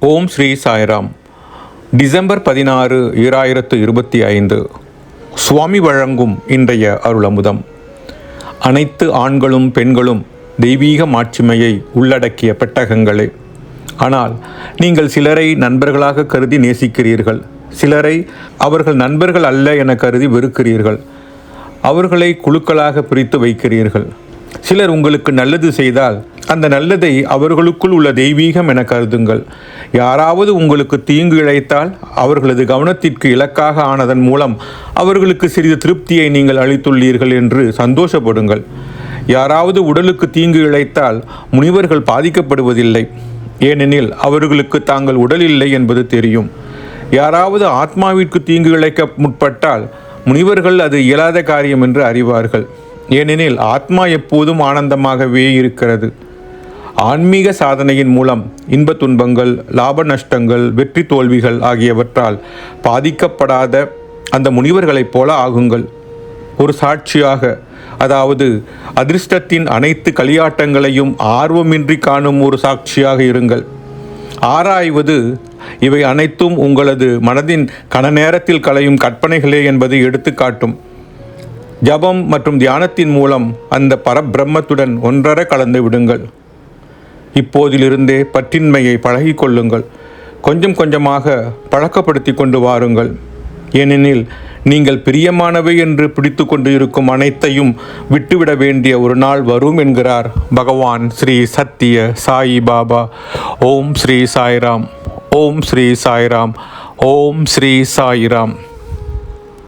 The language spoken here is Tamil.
ஓம் ஸ்ரீ சாய்ராம். டிசம்பர் பதினாறு ஈராயிரத்து இருபத்தி ஐந்து. சுவாமி வழங்கும் இன்றைய அருளமுதம். அனைத்து ஆண்களும் பெண்களும் தெய்வீக மாட்சிமையை உள்ளடக்கிய பெட்டகங்களே. ஆனால் நீங்கள் சிலரை நண்பர்களாக கருதி நேசிக்கிறீர்கள். சிலரை அவர்கள் நண்பர்கள் அல்ல என கருதி வெறுக்கிறீர்கள். அவர்களை குழுக்களாக பிரித்து வைக்கிறீர்கள். சிலர் உங்களுக்கு நல்லது செய்தால் அந்த நல்லதை அவர்களுக்குள் உள்ள தெய்வீகம் என கருதுங்கள். யாராவது உங்களுக்கு தீங்கு இழைத்தால் அவர்களது கவனத்திற்கு இலக்காக ஆனதன் மூலம் அவர்களுக்கு சிறிது திருப்தியை நீங்கள் அளித்துள்ளீர்கள் என்று சந்தோஷப்படுங்கள். யாராவது உடலுக்கு தீங்கு இழைத்தால் முனிவர்கள் பாதிக்கப்படுவதில்லை. ஏனெனில் அவர்களுக்கு தாங்கள் உடல் இல்லை என்பது தெரியும். யாராவது ஆத்மாவிற்கு தீங்கு இழைக்க முற்பட்டால் முனிவர்கள் அது இயலாத காரியம் என்று அறிவார்கள். ஏனெனில் ஆத்மா எப்போதும் ஆனந்தமாகவே இருக்கிறது. ஆன்மீக சாதனையின் மூலம் இன்பத் துன்பங்கள் லாப நஷ்டங்கள் வெற்றி தோல்விகள் ஆகியவற்றால் பாதிக்கப்படாத அந்த முனிவர்களைப் போல ஆகுங்கள். ஒரு சாட்சியாக அதாவது அதிர்ஷ்டத்தின் அனைத்து களியாட்டங்களையும் ஆர்வமின்றி காணும் ஒரு சாட்சியாக இருங்கள். ஆராய்வது இவை அனைத்தும் உங்களது மனதின் கன நேரத்தில் களையும் கற்பனைகளே என்பதை எடுத்துக்காட்டும் ஜபம் மற்றும் தியானத்தின் மூலம் அந்த பரபிரம்மத்துடன் ஒன்றரை கலந்து விடுங்கள். இப்போதிலிருந்தே பற்றின்மையை பழகி கொள்ளுங்கள் கொஞ்சம் கொஞ்சமாக பழக்கப்படுத்தி கொண்டு வாருங்கள். ஏனெனில் நீங்கள் பிரியமானவை என்று பிடித்து கொண்டு இருக்கும் அனைத்தையும் விட்டுவிட வேண்டிய ஒரு நாள் வரும் என்கிறார் பகவான் ஸ்ரீ சத்திய சாயி பாபா. ஓம் ஸ்ரீ சாய்ராம். ஓம் ஸ்ரீ சாய்ராம். ஓம் ஸ்ரீ சாய்ராம்.